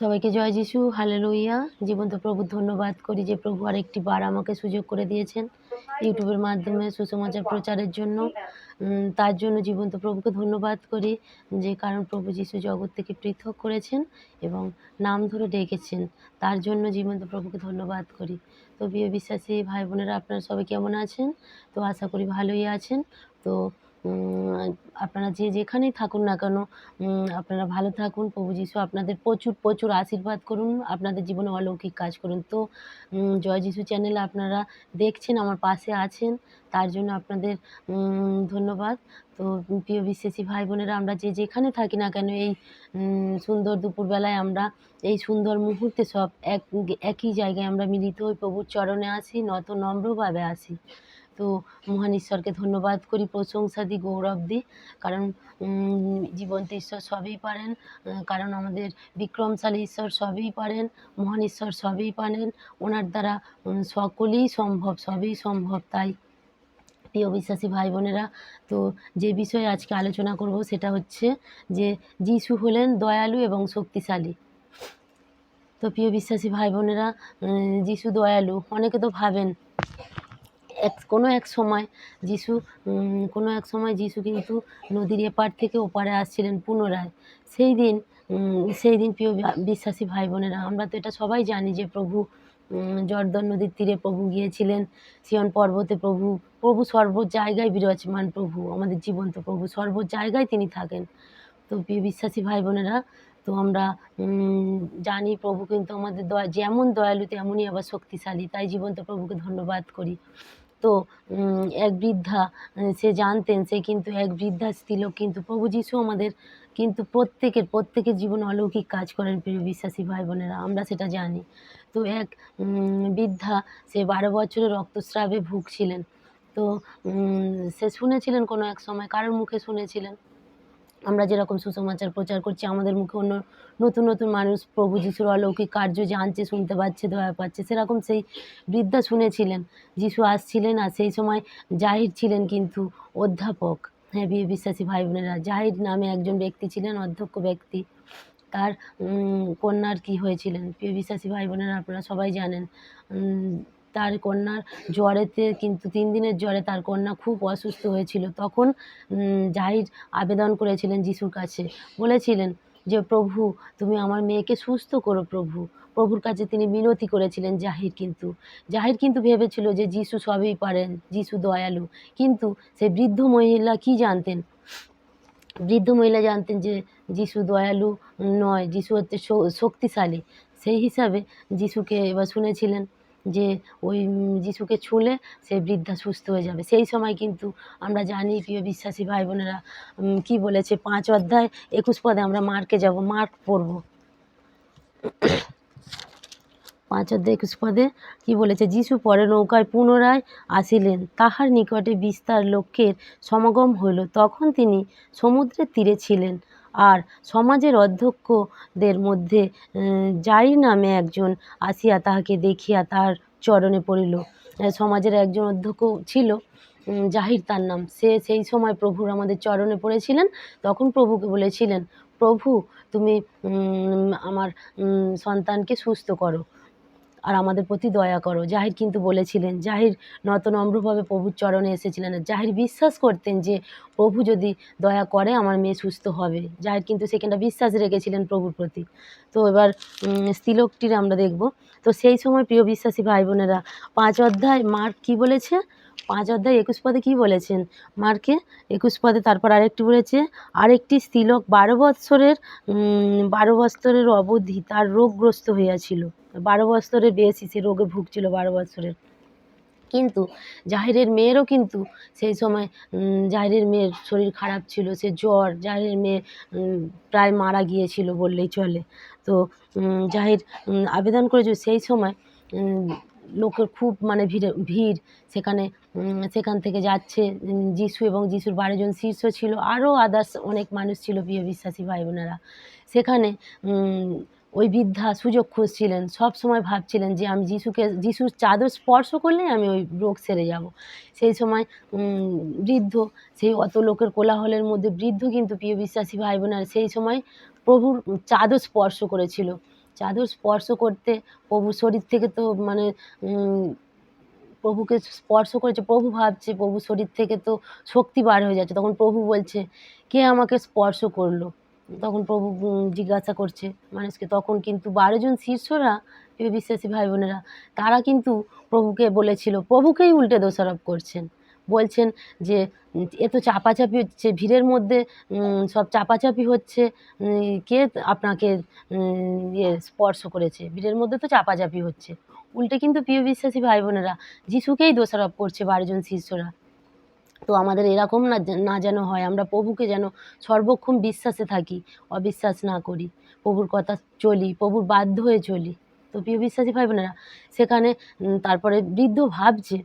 সবাইকে জয় যিশু হালেলুইয়া জীবন্ত প্রভু, ধন্যবাদ করি যে প্রভু আরেকটি বার আমাকে সুযোগ করে দিয়েছেন ইউটিউবের মাধ্যমে সুসমাচার প্রচারের জন্য। তার জন্য জীবন্ত প্রভুকে ধন্যবাদ করি যে কারণ প্রভু যিশু জগৎ থেকে পৃথক করেছেন এবং নাম ধরে ডেকেছেন। তার জন্য জীবন্ত প্রভুকে ধন্যবাদ করি। তো প্রিয় বিশ্বাসী ভাই বোনেরা, আপনারা সবাই কেমন আছেন? তো আশা করি ভালোই আছেন। তো আপনারা যে যেখানেই থাকুন না কেন আপনারা ভালো থাকুন। প্রভু যিশু আপনাদের প্রচুর প্রচুর আশীর্বাদ করুন। আপনাদের জীবনে অলৌকিক কাজ করুন। তো জয় যিশু চ্যানেলে আপনারা দেখছেন, আমার পাশে আছেন। তার জন্য আপনাদের ধন্যবাদ। তো, প্রিয় বিশ্বাসী ভাই বোনেরা, আমরা যে যেখানে থাকি না কেন, এই সুন্দর দুপুরবেলায় আমরা এই সুন্দর মুহূর্তে সব এক, একই জায়গায় আমরা মিলিত হই। প্রভুর চরণে আসি, নত নম্রভাবে আসি। তো মহান ঈশ্বরকে ধন্যবাদ করি, প্রশংসা দিই গৌরব দিই কারণ জীবন্ত ঈশ্বর সবই পারেন কারণ আমাদের বিক্রমশালী ঈশ্বর সবই পারেন, মহান ঈশ্বর সবই পারেন। ওনার দ্বারা সকলেই সম্ভব, সবই সম্ভব তাই। প্রিয় বিশ্বাসী ভাই বোনেরা, তো যে বিষয়ে আজকে আলোচনা করব সেটা হচ্ছে যে যিশু হলেন দয়ালু এবং শক্তিশালী। তো প্রিয় বিশ্বাসী ভাই বোনেরা যিশু দয়ালু, অনেকে তো ভাবেন এক, কোনো এক সময় যিশু কোনো এক সময় যিশু কিন্তু নদীর এপার থেকে ওপারে আসছিলেন পুনরায়। সেই দিন সেই দিন প্রিয় বিশ্বাসী ভাই বোনেরা আমরা তো এটা সবাই জানি যে প্রভু জর্দন নদীর তীরে প্রভু গিয়েছিলেন, সিয়ন পর্বতে প্রভু প্রভু সর্ব জায়গায় বিরাজমান প্রভু, আমাদের জীবন্ত প্রভু সর্ব জায়গায় তিনি থাকেন। তো প্রিয় বিশ্বাসী ভাই বোনেরা তো আমরা জানি প্রভু কিন্তু আমাদের দয়া, যেমন দয়ালু তেমনই আবার শক্তিশালী, তাই জীবন্ত প্রভুকে ধন্যবাদ করি। তো এক বৃদ্ধা সে জানতেন, সে কিন্তু এক বৃদ্ধা স্ত্রীলোক কিন্তু প্রভু যিশু আমাদের কিন্তু প্রত্যেকের প্রত্যেকের জীবনে অলৌকিক কাজ করেন প্রিয় বিশ্বাসী ভাই বোনেরা, আমরা সেটা জানি। তো এক বৃদ্ধা, সে বারো বছরের রক্তস্রাবে ভুগছিলেন। তো সে শুনেছিলেন কোনো এক সময়, কারোর মুখে শুনেছিলেন? আমরা যেরকম সুসমাচার প্রচার করছি, আমাদের মুখে অন্য নতুন নতুন মানুষ, প্রভু যিশুর অলৌকিক কার্য জানছে, শুনতে পাচ্ছে, দয়া পাচ্ছে, সেরকম সেই বৃদ্ধা শুনেছিলেন, যিশু আসছিলেন আর সেই সময় জাহির ছিলেন কিন্তু অধ্যাপক। হ্যাঁ বিয়ে বিশ্বাসী ভাই বোনেরা, জাহির নামে একজন ব্যক্তি ছিলেন, অধ্যক্ষ ব্যক্তি। তার কন্যার কি হয়েছিলেন? প্রিয় বিশ্বাসী ভাই বোনেরা, আপনারা সবাই জানেন তার কন্যার জ্বরেতে কিন্তু তিন দিনের জ্বরে তার কন্যা খুব অসুস্থ হয়েছিল। তখন জাহির আবেদন করেছিলেন যিশুর কাছে। বলেছিলেন যে, প্রভু, তুমি আমার মেয়েকে সুস্থ করো প্রভু। প্রভুর কাছে তিনি মিনতি করেছিলেন জাহির কিন্তু। জাহির কিন্তু ভেবেছিল যে, যিশু সবই পারেন, যিশু দয়ালু। কিন্তু সে বৃদ্ধ মহিলা কি জানতেন? বৃদ্ধ মহিলা জানতেন যে, যিশু দয়ালু নয়, যিশু হচ্ছে শক্তিশালী। সেই হিসাবে যিশুকে এবার শুনেছিলেন। যে ওই যিশুকে ছুঁলে সে বৃদ্ধা সুস্থ হয়ে যাবে। সেই সময় কিন্তু আমরা জানি, প্রিয় বিশ্বাসী ভাই বোনেরা কি বলেছে? পাঁচ অধ্যায় একুশ পদে আমরা মার্কে যাব, মার্ক পড়ব। পাঁচ অধ্যায় একুশ পদে কি বলেছে? যিশু পরে নৌকায় পুনরায় আসিলেন, তাহার নিকটে বিস্তার লক্ষ্যের সমাগম হইল। তখন তিনি সমুদ্রের তীরে ছিলেন। আর সমাজের অধ্যক্ষদের মধ্যে জারি নামে একজন আসিয়া তাহাকে দেখিয়া তাহার চরণে পড়িল। সমাজের একজন অধ্যক্ষ ছিল জাহির তার নাম। সে সেই সময় প্রভুর আমাদের চরণে পড়েছিলেন, তখন প্রভুকে বলেছিলেন, প্রভু, তুমি আমার সন্তানকে সুস্থ করো। আর আমাদের প্রতি দয়া করো। জাহির কিন্তু বলেছিলেন, জাহির নত নম্রভাবে প্রভুর চরণে এসেছিলেন। আর জাহির বিশ্বাস করতেন যে প্রভু যদি দয়া করে আমার মেয়ে সুস্থ হবে। জাহির কিন্তু সেখানটা বিশ্বাস রেখেছিলেন প্রভুর প্রতি। তো এবার স্ত্রীলোকটির আমরা দেখব। তো সেই সময় প্রিয় বিশ্বাসী ভাই বোনেরা, পাঁচ অধ্যায় মার্ক কি বলেছে? পাঁচ অধ্যায় একুশ পদে কি বলেছেন? মার্কে একুশ পদে তারপর আরেকটি বলেছে, আরেকটি স্ত্রীলোক বারো বৎসরের বারো বৎসরের অবধি তার রোগগ্রস্ত হইয়াছিল। বারো বৎসরের বেশি সে রোগে ভুগছিল বারো বৎসরের। কিন্তু জাহিরের মেয়েরও কিন্তু সেই সময় জাহিরের মেয়ের শরীর খারাপ ছিল, সে জ্বর, জাহিরের মেয়ে প্রায় মারা গিয়েছিল বললেই চলে। তো জাহির আবেদন করেছিল সেই সময় লোকের খুব মানে ভিড়ে, ভিড়। সেখানে সেখান থেকে যাচ্ছে যিশু এবং যিশুর বারোজন শীর্ষ ছিল। আরও আদার্স অনেক মানুষ ছিল প্রিয় বিশ্বাসী ভাই বোনেরা সেখানে ওই বৃদ্ধা সুযোগ খুঁজছিলেন। সব সময় ভাবছিলেন যে আমি যিশুকে, যিশুর চাদর স্পর্শ করলেই আমি ওই রোগ সেরে যাব। সেই সময় বৃদ্ধ, সেই অত লোকের কোলাহলের মধ্যে বৃদ্ধ কিন্তু প্রিয় বিশ্বাসী ভাই বোনেরা সেই সময় প্রভুর চাদর স্পর্শ করেছিল। চাদর স্পর্শ করতে প্রভুর শরীর থেকে তো মানে প্রভুকে স্পর্শ করেছে, প্রভু ভাবছে প্রভু শরীর থেকে তো শক্তি বার হয়ে যাচ্ছে। তখন প্রভু বলছে, কে আমাকে স্পর্শ করল? তখন প্রভু জিজ্ঞাসা করছে মানুষকে। তখন কিন্তু বারো জন শীর্ষরা বিশ্বাসী ভাই বোনেরা, তারা কিন্তু প্রভুকে বলেছিল, প্রভুকেই উল্টে দোষারোপ করছেন। বলছেন যে উম, এ তো চাপাচাপি হচ্ছে ভিড়ের মধ্যে সব চাপাচাপি হচ্ছে কে আপনাকে ইয়ে স্পর্শ করেছে? ভিড়ের মধ্যে তো চাপাচাপি হচ্ছে। উল্টে কিন্তু প্রিয় বিশ্বাসী ভাই বোনেরা যিশুকেই দোষারোপ করছে বারোজন শিষ্যরা তো আমাদের এরকম না না যেন হয়। আমরা প্রভুকে যেন সর্বক্ষণ বিশ্বাসে থাকি অবিশ্বাস না করি প্রভুর কথা চলি প্রভুর বাধ্য হয়ে চলি। তো প্রিয় বিশ্বাসী ভাই বোনেরা সেখানে তারপরে বৃদ্ধ ভাবছে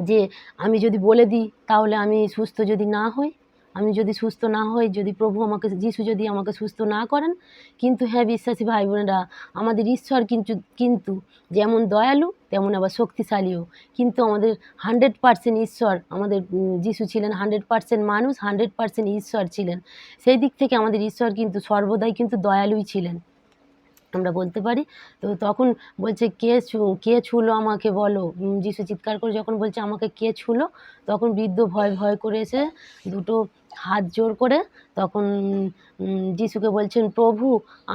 যে আমি যদি বলে দিই, তাহলে আমি সুস্থ যদি না হই, আমি যদি সুস্থ না হই, যদি প্রভু আমাকে, যিশু যদি আমাকে সুস্থ না করেন, কিন্তু হ্যাঁ বিশ্বাসী ভাই বোনেরা, আমাদের ঈশ্বর কিন্তু কিন্তু যেমন দয়ালু, তেমন আবার শক্তিশালীও। কিন্তু আমাদের হান্ড্রেড পার্সেন্ট ঈশ্বর, আমাদের যিশু ছিলেন হান্ড্রেড পার্সেন্ট মানুষ হান্ড্রেড পার্সেন্ট ঈশ্বর ছিলেন। সেই দিক থেকে আমাদের ঈশ্বর কিন্তু সর্বদাই কিন্তু দয়ালুই ছিলেন। আমরা বলতে পারি। তো তখন বলছে, কে কে ছুলো আমাকে বলো? যিশু চিৎকার করে যখন বলছে, আমাকে কে ছুলো? তখন বৃদ্ধ ভয় ভয় করে এসে দুটো হাত জোর করে তখন যিশুকে বলছেন, প্রভু,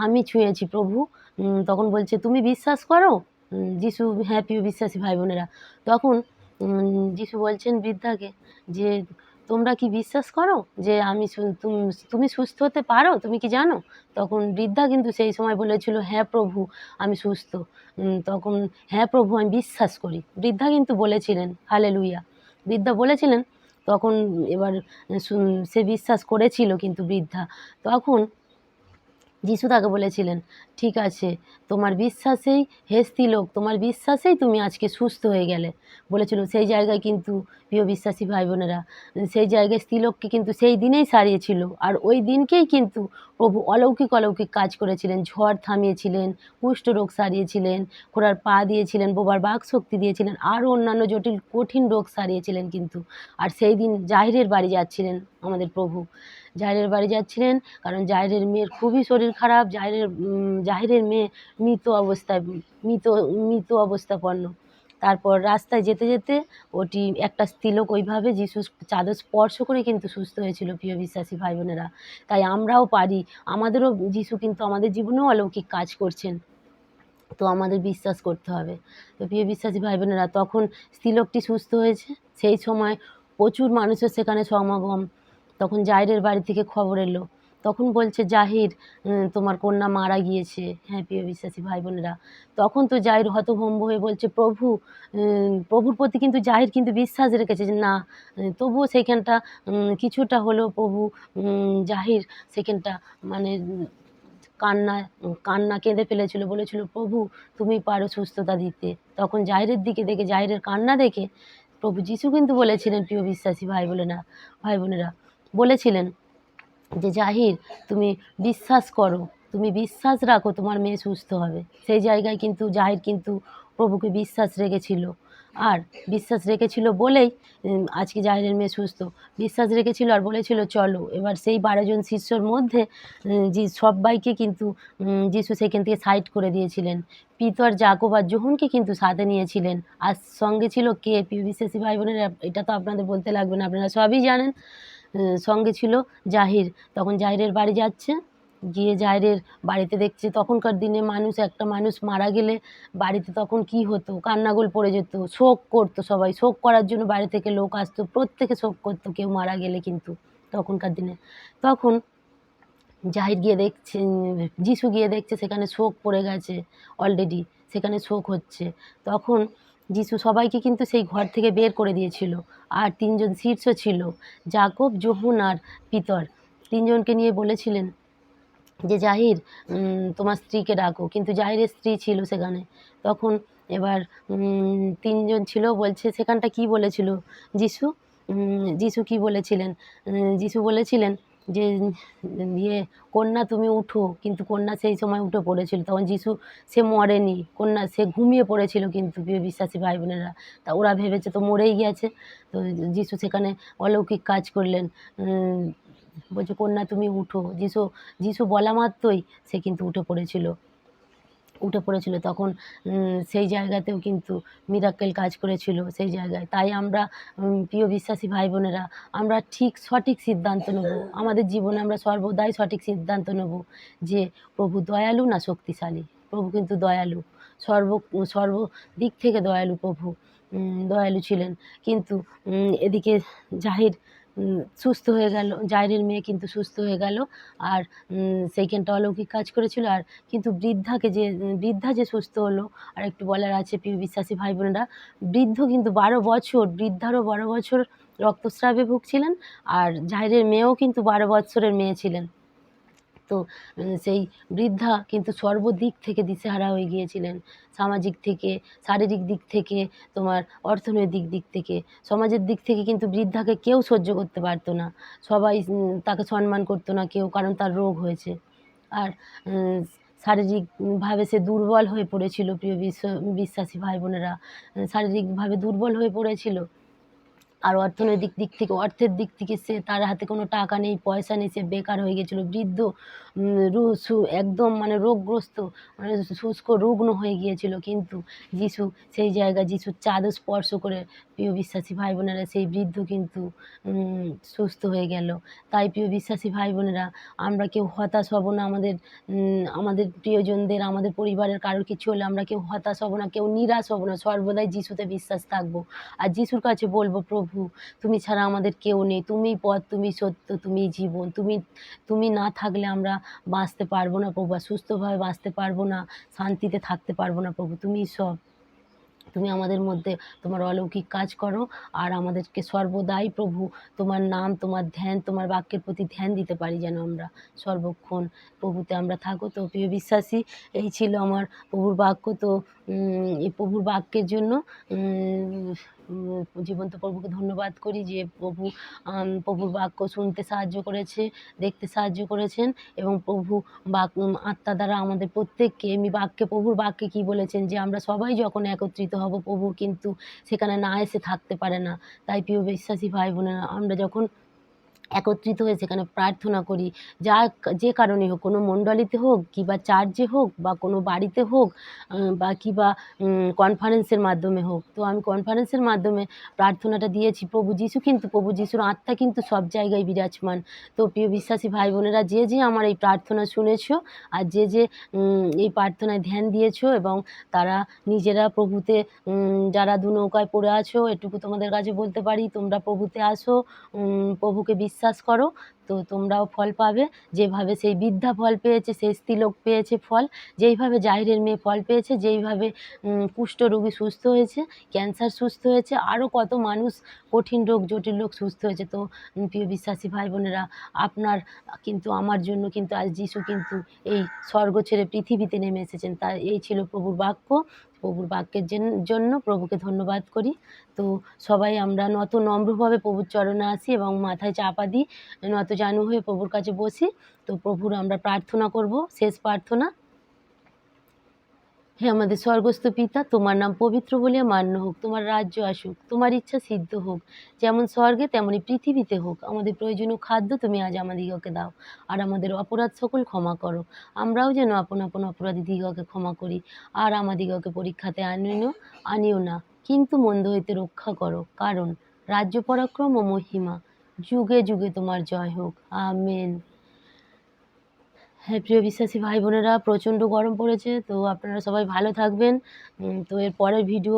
আমি ছুঁয়েছি, প্রভু। তখন বলছে, তুমি বিশ্বাস করো? যিশু হ্যাঁ প্রিয় বিশ্বাসী ভাই বোনেরা তখন যিশু বলছেন বৃদ্ধাকে যে তোমরা কি বিশ্বাস করো যে আমি তুমি সুস্থ হতে পারো? তুমি কি জানো? তখন বৃদ্ধা কিন্তু সেই সময় বলেছিল হ্যাঁ প্রভু, আমি সুস্থ। তখন হ্যাঁ প্রভু, আমি বিশ্বাস করি। বৃদ্ধা কিন্তু বলেছিলেন হালে লুইয়া বৃদ্ধা বলেছিলেন, তখন এবার সে বিশ্বাস করেছিল কিন্তু বৃদ্ধা। তখন যিশু তাকে বলেছিলেন, ঠিক আছে, তোমার বিশ্বাসেই হে স্ত্রীলোক তোমার বিশ্বাসেই তুমি আজকে সুস্থ হয়ে গেলে। বলেছিল, সেই জায়গায় কিন্তু প্রিয় বিশ্বাসী ভাই বোনেরা সেই জায়গায় স্ত্রীলোককে কিন্তু সেই দিনেই সারিয়েছিল, আর ওই দিনকেই কিন্তু প্রভু অলৌকিক অলৌকিক কাজ করেছিলেন, ঝড় থামিয়েছিলেন কুষ্ঠরোগ সারিয়েছিলেন, ঘোড়ার পা দিয়েছিলেন, বোবার বাক শক্তি দিয়েছিলেন, আরও অন্যান্য জটিল কঠিন রোগ সারিয়েছিলেন কিন্তু। আর সেই দিন জাহিরের বাড়ি যাচ্ছিলেন আমাদের প্রভু। জাহিরের বাড়ি যাচ্ছিলেন। কারণ জাহিরের মেয়ের খুবই শরীর খারাপ। জাহিরের জাহিরের মেয়ে মৃত অবস্থায়, মৃত মৃত অবস্থাপন্ন তারপর রাস্তায় যেতে যেতে ওটি একটা স্ত্রীলোক ওইভাবে যিশু চাদর স্পর্শ করে কিন্তু সুস্থ হয়েছিল প্রিয় বিশ্বাসী ভাই বোনেরা। তাই আমরাও পারি। আমাদেরও যিশু কিন্তু আমাদের জীবনেও অলৌকিক কাজ করছেন। তো আমাদের বিশ্বাস করতে হবে। তো প্রিয় বিশ্বাসী ভাই বোনেরা, তখন স্ত্রীলোকটি সুস্থ হয়েছে। সেই সময় প্রচুর মানুষের সেখানে সমাগম তখন জাহিরের বাড়ি থেকে খবর এলো। তখন বলছে, জাহির তোমার কন্যা মারা গিয়েছে। হ্যাঁ প্রিয় বিশ্বাসী ভাই বোনেরা তখন তো জাহির হতভম্ব হয়ে বলছে, প্রভু প্রভুর প্রতি কিন্তু জাহির কিন্তু বিশ্বাস রেখেছে যে, না, তবুও সেখানটা কিছুটা হলেও প্রভু জাহির সেখানটা মানে কান্না কান্না কেঁদে ফেলেছিল। বলেছিল, প্রভু, তুমি পারো সুস্থতা দিতে। তখন জাহিরের দিকে দেখে, জাহিরের কান্না দেখে প্রভু যিশু কিন্তু বলেছিলেন, প্রিয় বিশ্বাসী ভাই বোনেরা ভাই বোনেরা বলেছিলেন যে, জাহির, তুমি বিশ্বাস করো, তুমি বিশ্বাস রাখো, তোমার মেয়ে সুস্থ হবে। সেই জায়গায় কিন্তু জাহির কিন্তু প্রভুকে বিশ্বাস রেখেছিল। আর বিশ্বাস রেখেছিল বলেই আজকে জাহিরের মেয়ে সুস্থ। বিশ্বাস রেখেছিল আর বলেছিল, চলো। এবার সেই বারোজন শিষ্যর মধ্যে যে সবাইকে কিন্তু যিশু সেখান থেকে সাইড করে দিয়েছিলেন। পিতর জাকব আর জোহনকে কিন্তু সাথে নিয়েছিলেন। আর সঙ্গে ছিল কে? পি বিশ্বাসী ভাই বোনেরা, এটা তো আপনাদের বলতে লাগবে না, আপনারা সবই জানেন। সঙ্গে ছিল জাহির। তখন জাহিরের বাড়ি যাচ্ছে। গিয়ে জাহিরের বাড়িতে দেখছে তখনকার দিনে মানুষ, একটা মানুষ মারা গেলে বাড়িতে তখন কি হতো? কান্নাগোল পড়ে যেত, শোক করতো সবাই। শোক করার জন্য বাড়ি থেকে লোক আসতো, প্রত্যেকে শোক করতো কেউ মারা গেলে কিন্তু তখনকার দিনে। তখন জাহির গিয়ে দেখছে যিশু গিয়ে দেখছে সেখানে শোক পড়ে গেছে অলরেডি সেখানে শোক হচ্ছে। তখন যিশু সবাইকে কিন্তু সেই ঘর থেকে বের করে দিয়েছিল। আর তিনজন শীর্ষ ছিল জাকব যোহন আর পিতর। তিনজনকে নিয়ে বলেছিলেন যে, জাহির তোমার স্ত্রীকে ডাকো। কিন্তু জাহিরের স্ত্রী ছিল সেখানে। তখন এবার তিনজন ছিল, বলছে, সেখানটা কি বলেছিল? যিশু? যিশু কি বলেছিলেন? যিশু বলেছিলেন যে ইয়ে কন্যা তুমি উঠো। কিন্তু কন্যা সেই সময় উঠে পড়েছিল। তখন যিশু, সে মরেনি। কন্যা, সে ঘুমিয়ে পড়েছিল কিন্তু বিশ্বাসী ভাই বোনেরা তা ওরা ভেবেছে তো মরেই গেছে তো যিশু সেখানে অলৌকিক কাজ করলেন। বলছে, কন্যা তুমি উঠো। যিশু যিশু বলা মাত্রই সে কিন্তু উঠে পড়েছিল। উঠে পড়েছিল। তখন সেই জায়গাতেও কিন্তু মিরাক্কেল কাজ করেছিল সেই জায়গায়। তাই আমরা প্রিয় বিশ্বাসী ভাই বোনেরা আমরা ঠিক সঠিক সিদ্ধান্ত নেব। আমাদের জীবনে আমরা সর্বদাই সঠিক সিদ্ধান্ত নেব যে প্রভু দয়ালু না শক্তিশালী। প্রভু কিন্তু দয়ালু। সর্ব সর্ব দিক থেকে দয়ালু প্রভু দয়ালু ছিলেন। কিন্তু এদিকে জাহির সুস্থ হয়ে গেল জায়রের মেয়ে কিন্তু সুস্থ হয়ে গেল, আর সেইখানটা অলৌকিক কাজ করেছিল, আর কিন্তু বৃদ্ধাকে যে, বৃদ্ধা যে সুস্থ হলো, আর একটু বলার আছে পি বিশ্বাসী ভাই বোনরা বৃদ্ধ কিন্তু বারো বছর, বৃদ্ধারও বারো বছর রক্তস্রাবে ভুগছিলেন, আর জাহিরের মেয়েও কিন্তু বারো বছরের মেয়ে ছিলেন। তো সেই বৃদ্ধা কিন্তু সর্বদিক থেকে দিশেহারা হয়ে গিয়েছিলেন। সামাজিক থেকে, শারীরিক দিক থেকে, তোমার অর্থনৈতিক দিক থেকে। সমাজের দিক থেকে কিন্তু বৃদ্ধাকে কেউ সহ্য করতে পারতো না। সবাই তাকে সম্মান করতো না কেউ, কারণ তার রোগ হয়েছে। আর শারীরিকভাবে সে দুর্বল হয়ে পড়েছিল, প্রিয় বিশ্ব, বিশ্বাসী ভাই বোনেরা। শারীরিকভাবে দুর্বল হয়ে পড়েছিল। আর অর্থনৈতিক দিক থেকে, অর্থের দিক থেকে সে তার হাতে কোনো টাকা নেই, পয়সা নেই, সে বেকার হয়ে গেছিল, বৃদ্ধ একদম মানে রোগগ্রস্ত মানে শুষ্ক, রুগ্ন হয়ে গিয়েছিল। কিন্তু যিশু, সেই জায়গায় যিশুর চাঁদও স্পর্শ করে প্রিয় বিশ্বাসী ভাই বোনেরা, সেই বৃদ্ধ কিন্তু সুস্থ হয়ে গেল। তাই প্রিয় বিশ্বাসী ভাই বোনেরা, আমরা কেউ হতাশ হব না, আমাদের আমাদের প্রিয়জনদের, আমাদের পরিবারের কারোর কিছু হলে আমরা কেউ হতাশ হব না, কেউ নিরাশ হব না, সর্বদাই যিশুতে বিশ্বাস থাকব। আর যিশুর কাছে বলব, প্রভু তুমি ছাড়া আমাদের কেউ নেই। তুমি পথ তুমি সত্য তুমি জীবন। তুমি তুমি না থাকলে আমরা বাঁচতে পারব না প্রভু আর সুস্থভাবে বাঁচতে পারব না, শান্তিতে থাকতে পারব না প্রভু। তুমিই সব তুমি আমাদের মধ্যে তোমার অলৌকিক কাজ করো আর আমাদেরকে সর্বদাই প্রভু তোমার নাম, তোমার ধ্যান, তোমার বাক্যের প্রতি ধ্যান দিতে পারি যেন আমরা সর্বক্ষণ প্রভুতে আমরা থাকো। তো প্রিয় বিশ্বাসী, এই ছিল আমার প্রভুর বাক্য। তো প্রভুর বাক্যের জন্য জীবন্ত প্রভুকে ধন্যবাদ করি যে প্রভু প্রভুর বাক্য শুনতে সাহায্য করেছে, দেখতে সাহায্য করেছেন এবং প্রভু বাক আত্মা দ্বারা আমাদের প্রত্যেককে এমনি বাক্যে, প্রভুর বাক্যে কি বলেছেন যে আমরা সবাই যখন একত্রিত হব, প্রভু কিন্তু সেখানে না এসে থাকতে পারে না। তাই প্রিয় বিশ্বাসী ভাই বোনেরা আমরা যখন একত্রিত হয়ে সেখানে প্রার্থনা করি। যা যে কারণে হোক, কোনো মণ্ডলীতে হোক কি বা চার্চে হোক বা কোনো বাড়িতে হোক বা কি বা কনফারেন্সের মাধ্যমে হোক। তো আমি কনফারেন্সের মাধ্যমে প্রার্থনাটা দিয়েছি প্রভু যিশু কিন্তু, প্রভু যিশুর আত্মা কিন্তু সব জায়গায় বিরাজমান। তো প্রিয় বিশ্বাসী ভাই বোনেরা যে যে আমার এই প্রার্থনা শুনেছো আর যে যে এই প্রার্থনায় ধ্যান দিয়েছ এবং তারা নিজেরা প্রভুতে যারা দু নৌকায় পড়ে আছো, এটুকু তোমাদের কাছে বলতে পারি, তোমরা প্রভুতে আসো প্রভুকে বিশ্বাস করো। তো তোমরাও ফল পাবে। যেভাবে সেই বৃদ্ধা ফল পেয়েছে সেই স্ত্রীলোক পেয়েছে ফল যেইভাবে জাহিরের মেয়ে ফল পেয়েছে যেইভাবে উম, কুষ্ঠরোগী সুস্থ হয়েছে ক্যান্সার সুস্থ হয়েছে আরও কত মানুষ কঠিন রোগ জটিল রোগ সুস্থ হয়েছে। তো প্রিয় বিশ্বাসী ভাই বোনেরা আপনার কিন্তু আমার জন্য কিন্তু আজ যিশু কিন্তু এই স্বর্গ ছেড়ে পৃথিবীতে নেমে এসেছেন। তার এই ছিল প্রভুর বাক্য। প্রভুর বাক্যের জন্য প্রভুকে ধন্যবাদ করি। তো সবাই আমরা নত নম্রভাবে প্রভুর চরণে আসি এবং মাথায় চাপা দিই। নত জানু হয়ে প্রভুর কাছে বসি। তো প্রভুর আমরা প্রার্থনা করব, শেষ প্রার্থনা। হে আমাদের স্বর্গস্থ পিতা, তোমার নাম পবিত্র বলিয়া মান্য হোক, তোমার রাজ্য আসুক, তোমার ইচ্ছা সিদ্ধ হোক, যেমন স্বর্গে তেমনি পৃথিবীতে হোক। আমাদের প্রয়োজনীয় খাদ্য তুমি আজ আমাদিগকে দাও, আর আমাদের অপরাধ সকল ক্ষমা করো। আমরাও যেন আপন আপন অপরাধী দিগকে ক্ষমা করি, আর আমাদিগকে পরীক্ষাতে আনিও আনিও না, কিন্তু মন্দ হইতে রক্ষা করো, কারণ রাজ্য পরাক্রম ও মহিমা যুগে যুগে তোমার জয় হোক। আমেন। হ্যাঁ প্রিয় বিশ্বাসী ভাই বোনেরা, প্রচণ্ড গরম পড়েছে, তো আপনারা সবাই ভালো থাকবেন। তো এর পরের ভিডিও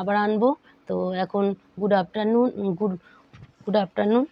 আবার আনব। তো এখন good afternoon good good afternoon